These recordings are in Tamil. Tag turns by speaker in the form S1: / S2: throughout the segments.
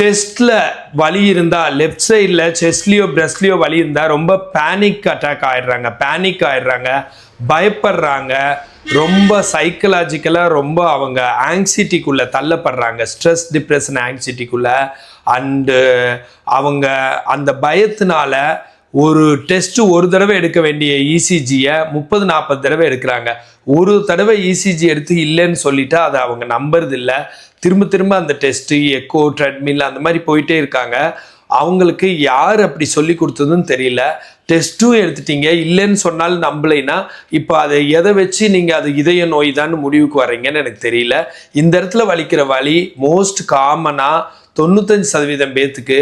S1: செஸ்ட்ல வலி இருந்தால் லெஃப்ட் சைடில் செஸ்ட்லேயோ பிரஸ்ட்லேயோ வலி இருந்தால் ரொம்ப பேனிக் அட்டாக் ஆயிடுறாங்க. பேனிக் ஆயிடுறாங்க. பயப்படுறாங்க. ரொம்ப சைக்கலாஜிக்கலாக ரொம்ப அவங்க ஆங்ஸைட்டிக்குள்ளே தள்ளப்படுறாங்க. ஸ்ட்ரெஸ் டிப்ரெஷன் ஆங்ஸைட்டிக்குள்ளே அண்டு அவங்க அந்த பயத்தினால ஒரு டெஸ்ட் ஒரு தடவை எடுக்க வேண்டிய இசிஜியை முப்பது நாற்பது தடவை எடுக்கிறாங்க. ஒரு தடவை இசிஜி எடுத்து இல்லைன்னு சொல்லிட்டா அதை அவங்க நம்புறதில்ல திரும்ப திரும்ப அந்த டெஸ்ட்டு எக்கோ ட்ரெட்மில் அந்த மாதிரி போயிட்டே இருக்காங்க. அவங்களுக்கு யார் அப்படி சொல்லி கொடுத்ததுன்னு தெரியல. டெஸ்ட்டும் எடுத்துட்டீங்க இல்லைன்னு சொன்னாலும் நம்பலைன்னா இப்போ அதை எதை வச்சு நீங்கள் அது இதய நோய் தான் முடிவுக்கு வரீங்கன்னு எனக்கு தெரியல. இந்த இடத்துல வலிக்கிற வலி மோஸ்ட் காமனாக தொண்ணூத்தஞ்சு சதவீதம் பேத்துக்கு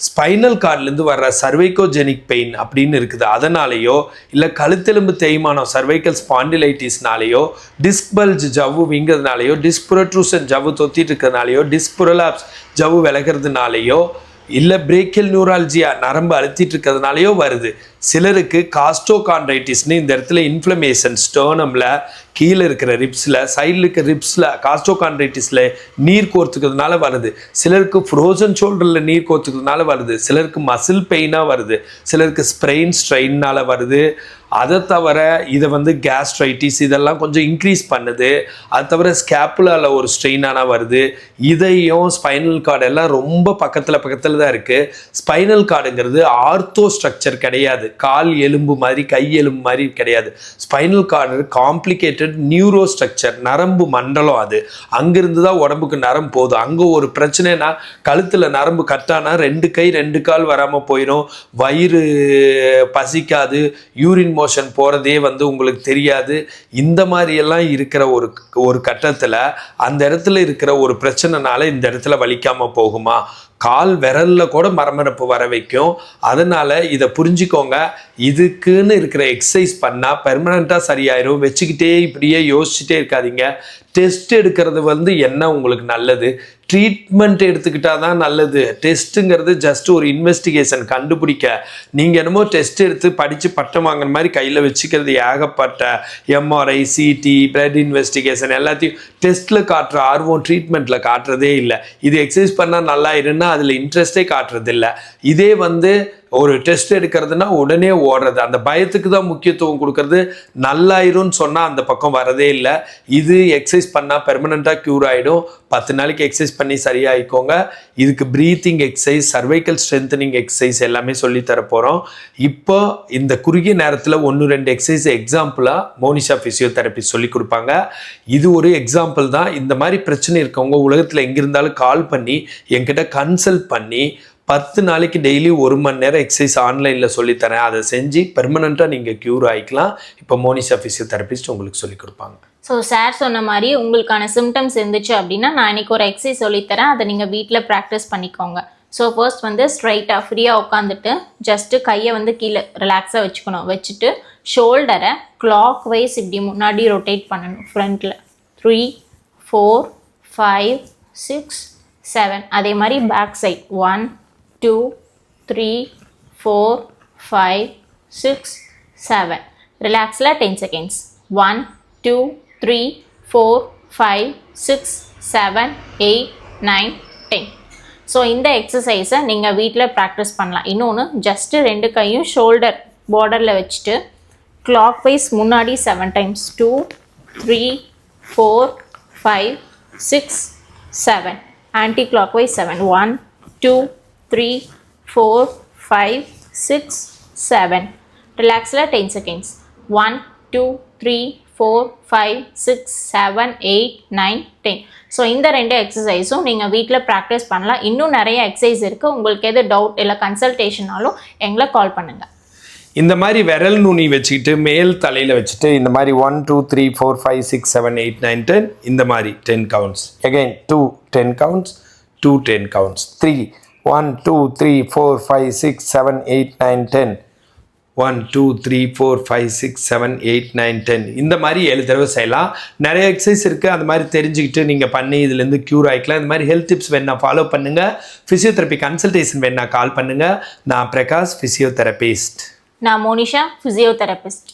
S1: ஸ்பைனல் கார்ட்லேருந்து வர்ற சர்வைக்கோஜெனிக் பெயின் அப்படின்னு இருக்குது. அதனாலேயோ இல்லை கழுத்தெலும்பு தேய்மானம் சர்வைக்கல் ஸ்பாண்டிலைட்டிஸ்னாலேயோ டிஸ்க் பல்ஜ் ஜவ்வு வீங்கிறதுனாலையோ டிஸ்புரட்ரூசன் ஜவ்வு தொத்திட்டு இருக்கிறதுனாலையோ டிஸ்புரலாப்ஸ் ஜவ்வு விலகிறதுனாலையோ இல்லை பிரேக்கியல் நியூராலஜியா நரம்பு அழுத்திட்டு இருக்கிறதுனாலையோ வருது. சிலருக்கு காஸ்டோகான்ட்ரைட்டிஸ்னு இந்த இடத்துல இன்ஃப்ளமேஷன் ஸ்டோனமில் கீழே இருக்கிற ரிப்ஸில் சைடில் இருக்கிற ரிப்ஸில் காஸ்டோகான்ட்ரைட்டிஸில் நீர் கோர்த்துக்கிறதுனால வருது. சிலருக்கு ஃப்ரோசன் ஷோல்டரில் நீர் கோர்த்துக்கிறதுனால வருது. சிலருக்கு மசில் பெயினாக வருது. சிலருக்கு ஸ்ப்ரெயின் ஸ்ட்ரெயின்னால வருது. அதை தவிர இதை வந்து கேஸ்ட்ரைட்டிஸ் இதெல்லாம் கொஞ்சம் இன்க்ரீஸ் பண்ணுது. அது தவிர ஸ்கேப்புலாவில் ஒரு ஸ்ட்ரெயினானா வருது. இதையும் ஸ்பைனல் கார்டு எல்லாம் ரொம்ப பக்கத்தில் பக்கத்தில் தான் இருக்குது ஸ்பைனல் கார்டுங்கிறது ஆர்த்தோ ஸ்ட்ரக்சர் கிடையாது. கால் எலும்பு மாதிரி கை எலும்பு மாதிரி கிடையாது. Spinal cord complicated neuro structure நரம்பு மண்டலம் அது. அங்கேருந்து தான் உடம்புக்கு நரம்பு போகுது. அங்கே ஒரு பிரச்சனைனா கழுத்தில் நரம்பு கட்டானா ரெண்டு கை ரெண்டு கால் வராமல் போயிடும். வயிறு பசிக்காது யூரின் ப்ரமோஷன் போகிறதே வந்து உங்களுக்கு தெரியாது. இந்த மாதிரியெல்லாம் இருக்கிற ஒரு ஒரு கட்டத்தில் அந்த இடத்துல இருக்கிற ஒரு பிரச்சனைனால இந்த இடத்துல வலிக்காமல் போகுமா? கால் விரலில் கூட மரமரப்பு வர வைக்கும். அதனால் இதை புரிஞ்சுக்கோங்க. இதுக்குன்னு இருக்கிற எக்ஸசைஸ் பண்ணால் பெர்மனண்ட்டாக சரியாயிரும். வச்சுக்கிட்டே இப்படியே யோசிச்சுட்டே இருக்காதீங்க. டெஸ்ட் எடுக்கிறது வந்து என்ன உங்களுக்கு நல்லது? ட்ரீட்மெண்ட் எடுத்துக்கிட்டால் தான் நல்லது. டெஸ்ட்டுங்கிறது ஜஸ்ட் ஒரு இன்வெஸ்டிகேஷன் கண்டுபிடிக்க. நீங்கள் என்னமோ டெஸ்ட் எடுத்து படித்து பட்டம் வாங்குற மாதிரி கையில் வச்சுக்கிறது ஏகப்பட்ட எம்ஆர்ஐ சிடி பிளட் இன்வெஸ்டிகேஷன் எல்லாத்தையும் டெஸ்ட்டில் காட்டுற ஆர்வம் ட்ரீட்மெண்ட்டில் காட்டுறதே இல்லை. இது எக்ஸசைஸ் பண்ணால் நல்லா இருன்னா அதில் இன்ட்ரெஸ்டே காட்டுறது இதே வந்து ஒரு டெஸ்ட் எடுக்கிறதுனா உடனே ஓடுறது. அந்த பயத்துக்கு தான் முக்கியத்துவம் கொடுக்கறது. நல்லாயிரும்னு சொன்னால் அந்த பக்கம் வரதே இல்லை. இது எக்ஸசைஸ் பண்ணால் பெர்மனண்ட்டாக க்யூர் ஆகிடும் பத்து நாளைக்கு எக்ஸசைஸ் பண்ணி சரியாயிக்கோங்க. இதுக்கு breathing exercise cervical strengthening exercise எல்லாமே சொல்லித் போகிறோம் இப்போ இந்த குறுகிய நேரத்தில் ஒன்று ரெண்டு எக்ஸசைஸ் எக்ஸாம்பிளாக மோனிஷா ஃபிசியோதெரப்பி சொல்லி கொடுப்பாங்க. இது ஒரு எக்ஸாம்பிள் தான். இந்த மாதிரி பிரச்சனை இருக்கவங்க உலகத்தில் எங்கே இருந்தாலும் கால் பண்ணி என்கிட்ட கன்சல்ட் பண்ணி பத்து நாளைக்கு டெய்லி ஒரு மணி நேரம் எக்ஸசைஸ் ஆன்லைனில் சொல்லித்தரேன் அதை செஞ்சு பெர்மனண்ட்டாக நீங்கள் க்யூர் ஆகிக்கலாம் இப்போ மோனிஷா ஃபிசியோதெரபிஸ்ட் உங்களுக்கு சொல்லி கொடுப்பாங்க.
S2: ஸோ சார் சொன்ன மாதிரி உங்களுக்கான சிம்டம்ஸ் இருந்துச்சு அப்படின்னா நான் இன்னைக்கு ஒரு எக்ஸசைஸ் சொல்லித்தரேன் அதை நீங்கள் வீட்டில் ப்ராக்டிஸ் பண்ணிக்கோங்க. ஸோ ஃபர்ஸ்ட் வந்து ஸ்ட்ரைட்டாக ஃப்ரீயாக உட்காந்துட்டு ஜஸ்ட்டு கையை வந்து கீழே ரிலாக்ஸாக வச்சுக்கணும். வச்சுட்டு ஷோல்டரை கிளாக் வைஸ் இப்படி முன்னாடி ரொட்டேட் பண்ணணும். ஃப்ரண்ட்டில் three four five six seven அதே மாதிரி back side one two three four five six seven. ரிலாக்ஸில் ten seconds. One two three four five six seven eight nine ten. So இந்த எக்ஸசைஸை நீங்கள் வீட்டில் ப்ராக்டிஸ் பண்ணலாம். இன்னொன்று ஜஸ்ட்டு ரெண்டு கையும் ஷோல்டர் பார்டரில் வச்சுட்டு கிளாக் வைஸ் முன்னாடி seven times two three four five six seven anticlockwise seven one two three four five six seven ரிலாக்ஸில் ten seconds one two three four five six seven eight nine ten so இந்த ரெண்டு எக்ஸசைஸும் நீங்கள் வீட்டில் ப்ராக்டிஸ் பண்ணலாம். இன்னும் நிறைய எக்ஸசைஸ் இருக்குது உங்களுக்கு எது டவுட் இல்லை கன்சல்டேஷனாலும் எங்களை கால் பண்ணுங்கள்
S1: இந்த மாதிரி விரல் நுனி வச்சுக்கிட்டு மேல் தலையில் வச்சுட்டு இந்த மாதிரி one two three four five six seven eight nine ten இந்த மாதிரி ten counts again two ten counts two ten counts three one two three four five six seven eight nine ten one two three four five six seven eight nine ten இந்த மாதிரி ஏழு தடவை செய்யலாம். நிறைய எக்ஸசைஸ் இருக்குது அந்த மாதிரி தெரிஞ்சுக்கிட்டு நீங்கள் பண்ணி இதுலேருந்து க்யூர் ஆகிக்கலாம் இந்த மாதிரி ஹெல்த் டிப்ஸ் வேணால் ஃபாலோ பண்ணுங்கள் ஃபிசியோதெரப்பி கன்சல்டேஷன் வேணால் கால் பண்ணுங்கள் நான் பிரகாஷ் ஃபிசியோதெரபிஸ்ட்
S2: நான் மோனிஷா ஃபிசியோதெரபிஸ்ட்